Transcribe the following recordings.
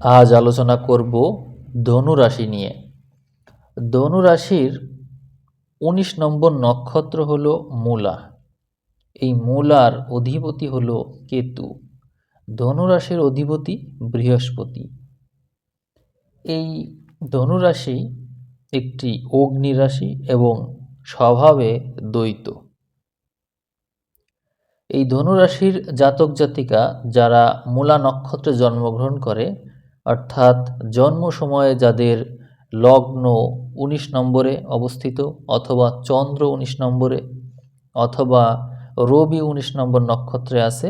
আজ আলোচনা করব ধনু রাশি নিয়ে। ধনু রাশির উনিশ নম্বর নক্ষত্র হলো মূলা। এই মূলার অধিপতি হলো কেতু। ধনু রাশির অধিপতি বৃহস্পতি। এই ধনু রাশি একটি অগ্নি রাশি এবং স্বভাবে দ্বৈত। এই ধনুরাশির জাতক জাতিকা যারা মূলা নক্ষত্রে জন্মগ্রহণ করে অর্থাৎ জন্ম সময়ে যাদের লগ্ন উনিশ নম্বরে অবস্থিত অথবা চন্দ্র উনিশ নম্বরে অথবা রবি উনিশ নম্বর নক্ষত্রে আছে,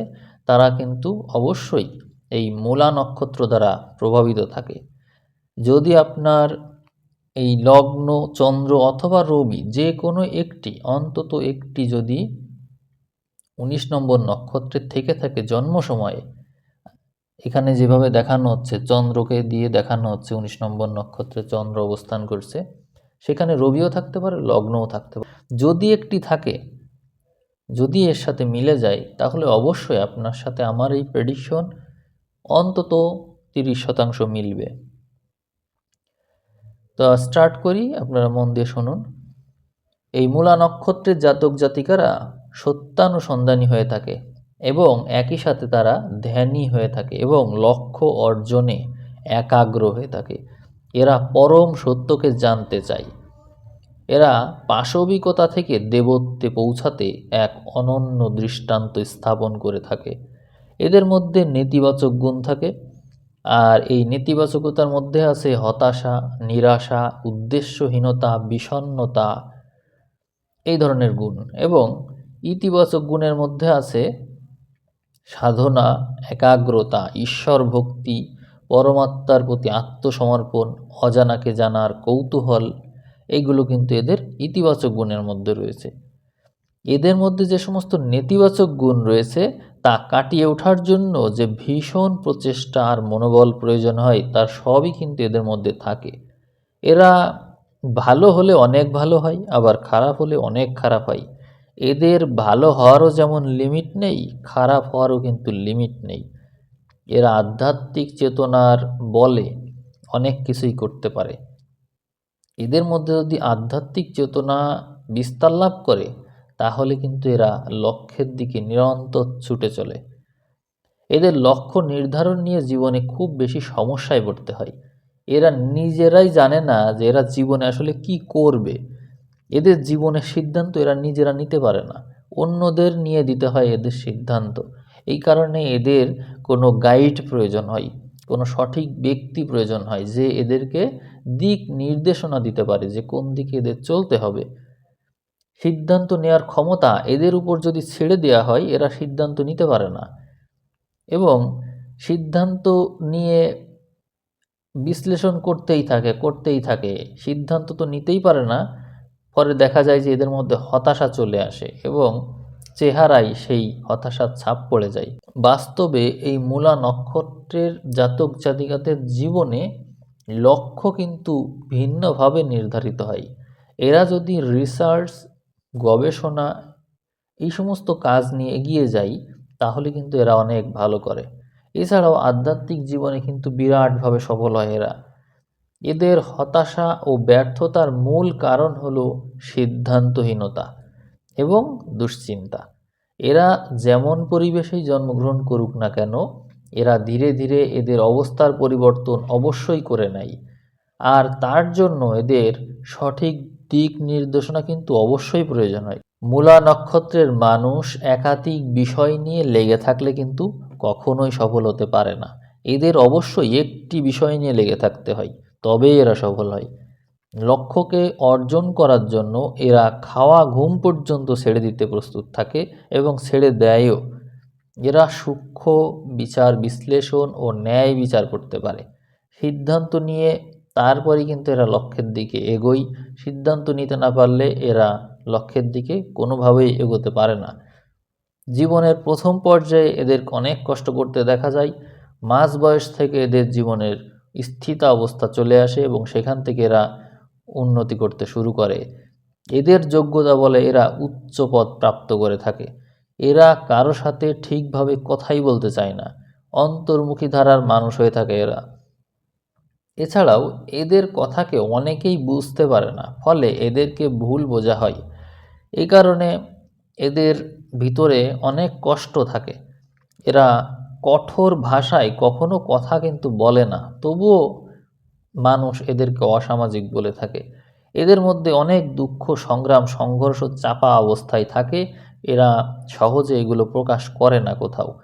তারা কিন্তু অবশ্যই এই মূলা নক্ষত্র দ্বারা প্রভাবিত থাকে। যদি আপনার এই লগ্ন, চন্দ্র অথবা রবি যে কোনো একটি, অন্তত একটি যদি উনিশ নম্বর নক্ষত্রের থেকে থাকে জন্ম সময়ে এখানে যেভাবে দেখানো হচ্ছে, চন্দ্রকে দিয়ে দেখানো হচ্ছে, উনিশ নম্বর নক্ষত্রে চন্দ্র অবস্থান করছে, সেখানে রবিও থাকতে পারে, লগ্নও থাকতে পারে। যদি একটি থাকে, যদি এর সাথে মিলে যায়, তাহলে অবশ্যই আপনার সাথে আমার এই প্রেডিকশন অন্তত তিরিশ শতাংশ মিলবে। তো স্টার্ট করি, আপনারা মন দিয়ে শুনুন। এই মূলা নক্ষত্রের জাতক জাতিকারা সত্যানুসন্ধানী হয়ে থাকে। এবং একই সাথে তারা ধ্যানী হয়ে থাকে এবং লক্ষ্য অর্জনে একাগ্র হয়ে থাকে। এরা পরম সত্যকে জানতে চায়। এরা পাশবিকতা থেকে দেবত্বে পৌঁছাতে এক অনন্য দৃষ্টান্ত স্থাপন করে থাকে। এদের মধ্যে নেতিবাচক গুণ থাকে। আর এই নেতিবাচকতার মধ্যে আছে হতাশা, নিরাশা, উদ্দেশ্যহীনতা বিষণ্নতা এই ধরনের গুণ। এবং ইতিবাচক গুণের মধ্যে আছে সাধনা, একাগ্রতা ঈশ্বর ভক্তি পরমাত্মার প্রতি আত্মসমর্পণ, অজানাকে জানার কৌতূহল এইগুলো কিন্তু এদের ইতিবাচক গুণের মধ্যে রয়েছে। এদের মধ্যে যে সমস্ত নেতিবাচক গুণ রয়েছে, তা কাটিয়ে ওঠার জন্য যে ভীষণ প্রচেষ্টা আর মনোবল প্রয়োজন হয়, তার সবই কিন্তু এদের মধ্যে থাকে। এরা ভালো হলে অনেক ভালো হয়, আবার খারাপ হলে অনেক খারাপ হয়। এদের ভালো হওয়ারও যেমন লিমিট নেই, খারাপ হওয়ারও কিন্তু লিমিট নেই। এরা আধ্যাত্মিক চেতনার বলে অনেক কিছুই করতে পারে। এদের মধ্যে যদি আধ্যাত্মিক চেতনা বিস্তার লাভ করে, তাহলে কিন্তু এরা লক্ষ্যের দিকে নিরন্তর ছুটে চলে। এদের লক্ষ্য নির্ধারণ নিয়ে জীবনে খুব বেশি সমস্যায় পড়তে হয়। এরা নিজেরাই জানে না যে এরা জীবনে আসলে কি করবে। এদের জীবনের সিদ্ধান্ত এরা নিজেরা নিতে পারে না। অন্যদের নিয়ে দিতে হয় এদের সিদ্ধান্ত। এই কারণে এদের কোনো গাইড প্রয়োজন হয়, কোনো সঠিক ব্যক্তি প্রয়োজন হয় যে এদেরকে দিক নির্দেশনা দিতে পারে যে কোন দিকে এদের চলতে হবে। সিদ্ধান্ত নেওয়ার ক্ষমতা এদের উপর যদি ছেড়ে দেওয়া হয়, এরা সিদ্ধান্ত নিতে পারে না। এবং সিদ্ধান্ত নিয়ে বিশ্লেষণ করতেই থাকে করতেই থাকে। সিদ্ধান্ত তো নিতেই পারে না পরে দেখা যায় যে এদের মধ্যে হতাশা চলে আসে এবং চেহারায় সেই হতাশার ছাপ পড়ে যায়। বাস্তবে এই মূলা নক্ষত্রের জাতক জাতিকাদের জীবনে লক্ষ্য কিন্তু ভিন্নভাবে নির্ধারিত হয়। এরা যদি রিসার্চ, গবেষণা এই সমস্ত কাজ নিয়ে এগিয়ে যায়, তাহলে কিন্তু এরা অনেক ভালো করে। এছাড়াও আধ্যাত্মিক জীবনে কিন্তু বিরাটভাবে সফল হয় এরা। এদের হতাশা ও ব্যর্থতার মূল কারণ হল সিদ্ধান্তহীনতা এবং দুশ্চিন্তা। এরা যেমন পরিবেশেই জন্মগ্রহণ করুক না কেন, এরা ধীরে ধীরে এদের অবস্থার পরিবর্তন অবশ্যই করে নেয়। আর তার জন্য এদের সঠিক দিক নির্দেশনা কিন্তু অবশ্যই প্রয়োজন হয়। মূলা নক্ষত্রের মানুষ একাধিক বিষয় নিয়ে লেগে থাকলে কিন্তু কখনোই সফল হতে পারে না। এদের অবশ্যই একটি বিষয় নিয়ে লেগে থাকতে হয়। তবেই এরা সফল হয়। লক্ষ্যকে অর্জন করার জন্য এরা খাওয়া ঘুম পর্যন্ত ছেড়ে দিতে প্রস্তুত থাকে এবং ছেড়ে দেয়ও। এরা সূক্ষ্ম বিচার বিশ্লেষণ ও ন্যায় বিচার করতে পারে। সিদ্ধান্ত নিয়ে তারপরে কিন্তু এরা লক্ষ্যের দিকে এগোই সিদ্ধান্ত নিতে না পারলে এরা লক্ষ্যের দিকে কোনোভাবেই এগোতে পারে না। জীবনের প্রথম পর্যায়ে এদের অনেক কষ্ট করতে দেখা যায়। মাঝ বয়স থেকে এদের জীবনের স্থিতা অবস্থা চলে আসে এবং সেখান থেকে এরা উন্নতি করতে শুরু করে। এদের যোগ্যতা বলে এরা উচ্চ পদ প্রাপ্ত করে থাকে। এরা কারও সাথে ঠিকভাবে কথাই বলতে চায় না। অন্তর্মুখী ধারার মানুষ হয়ে থাকে এরা। এছাড়াও এদের কথাকে অনেকেই বুঝতে পারে না, ফলে এদেরকে ভুল বোঝা হয়। এই কারণে এদের ভিতরে অনেক কষ্ট থাকে। এরা কঠোর ভাষায় কখনো কথা কিন্তু বলে না। তবুও মানুষ এদেরকে অসামাজিক বলে থাকে। এদের মধ্যে অনেক দুঃখ, সংগ্রাম, সংঘর্ষ চাপা অবস্থায় থাকে। এরা সহজে এগুলো প্রকাশ করে না কোথাও।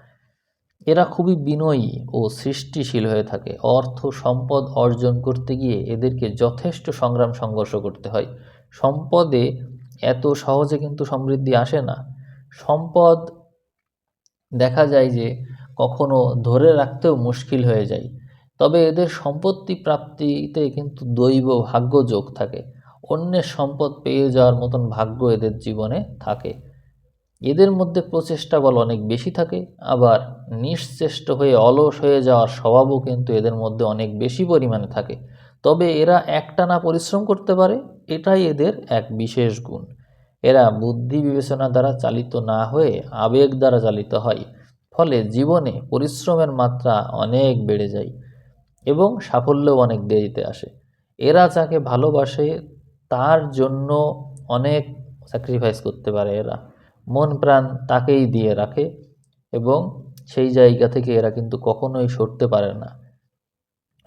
এরা খুবই বিনয়ী ও সৃষ্টিশীল হয়ে থাকে। অর্থ, সম্পদ অর্জন করতে গিয়ে এদেরকে যথেষ্ট সংগ্রাম, সংঘর্ষ করতে হয়। সম্পদে এত সহজে কিন্তু সমৃদ্ধি আসে না। সম্পদ দেখা যায় যে কখনো ধরে রাখতেও মুশকিল হয়ে যায়। তবে এদের সম্পত্তি প্রাপ্তিতে কিন্তু দৈব ভাগ্য যোগ থাকে। অন্যের সম্পদ পেয়ে যাওয়ার মতন ভাগ্য এদের জীবনে থাকে। এদের মধ্যে প্রচেষ্টা বল অনেক বেশি থাকে, আবার নিশ্চেষ্ট হয়ে অলস হয়ে যাওয়ার স্বভাবও কিন্তু এদের মধ্যে অনেক বেশি পরিমাণে থাকে। তবে এরা একটানা পরিশ্রম করতে পারে, এটাই এদের এক বিশেষ গুণ। এরা বুদ্ধি বিবেচনা দ্বারা চালিত না হয়ে আবেগ দ্বারা চালিত হয়। ফলে জীবনে পরিশ্রমের মাত্রা অনেক বেড়ে যায় এবং সাফল্যও অনেক দেরিতে আসে। এরা যাকে ভালোবাসে তার জন্য অনেক স্যাক্রিফাইস করতে পারে এরা। মন প্রাণ তাকেই দিয়ে রাখে এবং সেই জায়গা থেকে এরা কিন্তু কখনোই সরতে পারে না।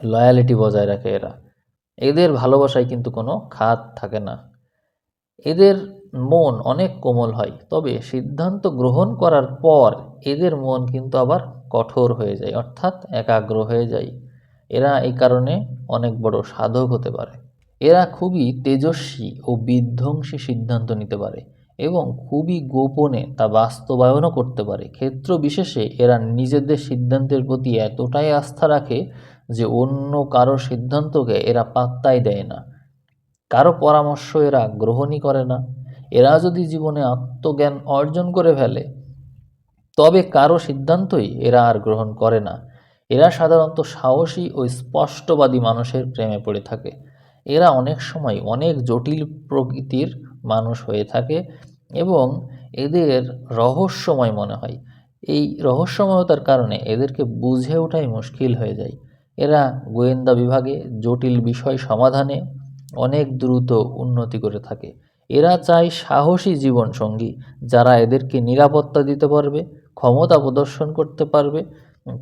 লয়ালিটি বজায় রাখে এরা। এদের ভালোবাসায় কিন্তু কোনো খাত থাকে না। এদের মন অনেক কোমল হয়, তবে সিদ্ধান্ত গ্রহণ করার পর এদের মন কিন্তু আবার কঠোর হয়ে যায়, অর্থাৎ একাগ্র হয়ে যায়। এরা এই কারণে অনেক বড় সাধক হতে পারে। এরা খুবই তেজস্বী ও বিধ্বংসী সিদ্ধান্ত নিতে পারে এবং খুবই গোপনে তা বাস্তবায়নও করতে পারে। ক্ষেত্র বিশেষে এরা নিজেদের সিদ্ধান্তের প্রতি এতটাই আস্থা রাখে যে অন্য কারও সিদ্ধান্তকে এরা পাত্তাই দেয় না। কারও পরামর্শ এরা গ্রহণই করে না। এরা যদি জীবনে আত্মজ্ঞান অর্জন করে ফেলে, তবে কারও সিদ্ধান্তই এরা আর গ্রহণ করে না। এরা সাধারণত সাহসী ও স্পষ্টবাদী মানুষের প্রেমে পড়ে থাকে। এরা অনেক সময় অনেক জটিল প্রকৃতির মানুষ হয়ে থাকে এবং এদের রহস্যময় মনে হয়। এই রহস্যময়তার কারণে এদেরকে বুঝে ওঠাই মুশকিল হয়ে যায়। এরা গোয়েন্দা বিভাগে জটিল বিষয় সমাধানে অনেক দ্রুত উন্নতি করে থাকে। এরা চায় সাহসী জীবনসঙ্গী যারা এদেরকে নিরাপত্তা দিতে পারবে, ক্ষমতা প্রদর্শন করতে পারবে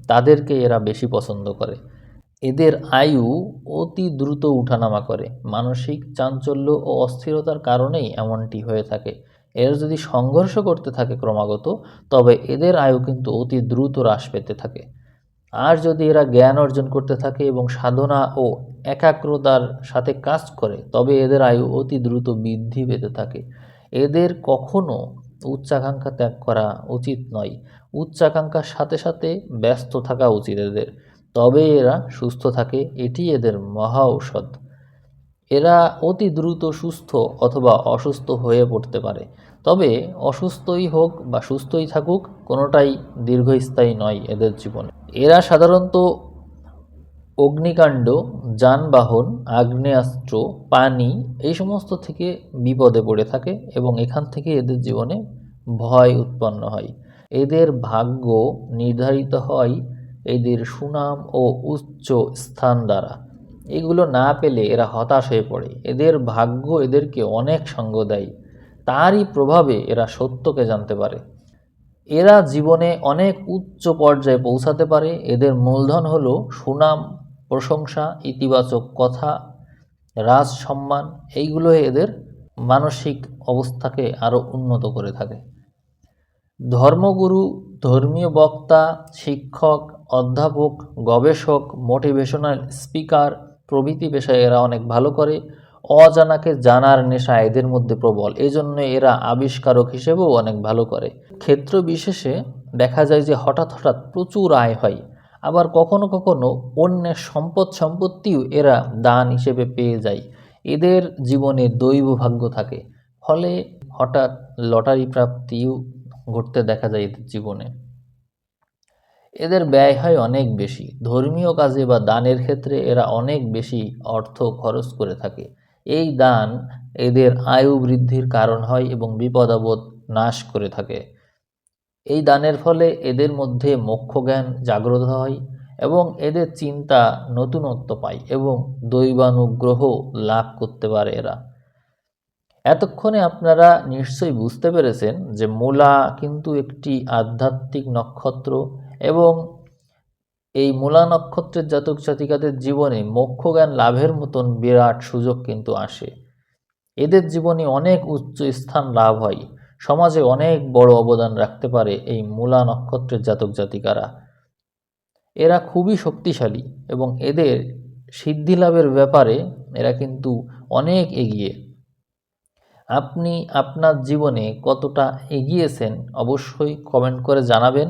তাদেরকে এরা বেশি পছন্দ করে। এদের আয়ু অতি দ্রুত উঠানামা করে। মানসিক চাঞ্চল্য ও অস্থিরতার কারণেই এমনটি হয়ে থাকে। এরা যদি সংঘর্ষ করতে থাকে ক্রমাগত, তবে এদের আয়ু কিন্তু অতি দ্রুত হ্রাস পেতে থাকে। আর যদি এরা জ্ঞান অর্জন করতে থাকে এবং সাধনা ও একাগ্রতার সাথে কাজ করে, তবে এদের আয়ু অতি দ্রুত বৃদ্ধি পেতে থাকে। এদের কখনো উচ্চাকাঙ্ক্ষা ত্যাগ করা উচিত নয়। উচ্চাকাঙ্ক্ষার সাথে সাথে ব্যস্ত থাকা উচিত এদের। তবে এরা সুস্থ থাকে, এটি এদের মহা ঔষধ। এরা অতি দ্রুত সুস্থ অথবা অসুস্থ হয়ে পড়তে পারে। তবে অসুস্থই হোক বা সুস্থই থাকুক, কোনোটাই দীর্ঘস্থায়ী নয় এদের জীবনে। এরা সাধারণত অগ্নিকাণ্ড, যানবাহন, আগ্নেয়াস্ত্র, পানি এই সমস্ত থেকে বিপদে পড়ে থাকে এবং এখান থেকে এদের জীবনে ভয় উৎপন্ন হয়। এদের ভাগ্য নির্ধারিত হয় এদের সুনাম ও উচ্চ স্থান দ্বারা। এগুলো না পেলে এরা হতাশ হয়ে পড়ে। এদের ভাগ্য এদেরকে অনেক সঙ্গ দেয়। তারই প্রভাবে এরা সত্যকে জানতে পারে। এরা জীবনে অনেক উচ্চ পর্যায়ে পৌঁছাতে পারে। এদের মূলধন হল সুনাম, প্রশংসা, ইতিবাচক কথা, রাজ সম্মান এইগুলো এদের মানসিক অবস্থাকে আরও উন্নত করে থাকে। ধর্মগুরু, ধর্মীয় বক্তা, শিক্ষক, অধ্যাপক, গবেষক, মোটিভেশনাল স্পিকার প্রভৃতি পেশায় এরা অনেক ভালো করে অজানাকে জানার নেশা এদের মধ্যে প্রবল। এই জন্য এরা আবিষ্কারক হিসেবেও অনেক ভালো করে। ক্ষেত্র বিশেষে দেখা যায় যে হঠাৎ হঠাৎ প্রচুর আয় হয়। আবার কখনো কখনো অন্যের সম্পদ সম্পত্তিও এরা দান হিসেবে পেয়ে যায়। এদের জীবনে দৈব ভাগ্য থাকে। ফলে হঠাৎ লটারি প্রাপ্তিও ঘটতে দেখা যায় এদের জীবনে। এদের ব্যয় হয় অনেক বেশি। ধর্মীয় কাজে বা দানের ক্ষেত্রে এরা অনেক বেশি অর্থ খরচ করে থাকে। এই দান এদের আয়ু বৃদ্ধির কারণ হয় এবং বিপদাবোধ নাশ করে থাকে। এই দানের ফলে এদের মধ্যে মোক্ষ জ্ঞান জাগ্রত হয় এবং এদের চিন্তা নতুনত্ব পায় এবং দৈবানুগ্রহ লাভ করতে পারে এরা। এতক্ষণে আপনারা নিশ্চয়ই বুঝতে পেরেছেন যে মূলা কিন্তু একটি আধ্যাত্মিক নক্ষত্র এবং এই মূলা নক্ষত্রের জাতক জাতিকাদের জীবনে মোক্ষজ্ঞান লাভের মতন বিরাট সুযোগ কিন্তু আসে। এদের জীবনে অনেক উচ্চ স্থান লাভ হয়। সমাজে অনেক বড় অবদান রাখতে পারে এই মূলা নক্ষত্রের জাতক জাতিকারা। এরা খুবই শক্তিশালী এবং এদের সিদ্ধি লাভের ব্যাপারে এরা কিন্তু অনেক এগিয়ে। আপনি আপনার জীবনে কতটা এগিয়েছেন অবশ্যই কমেন্ট করে জানাবেন।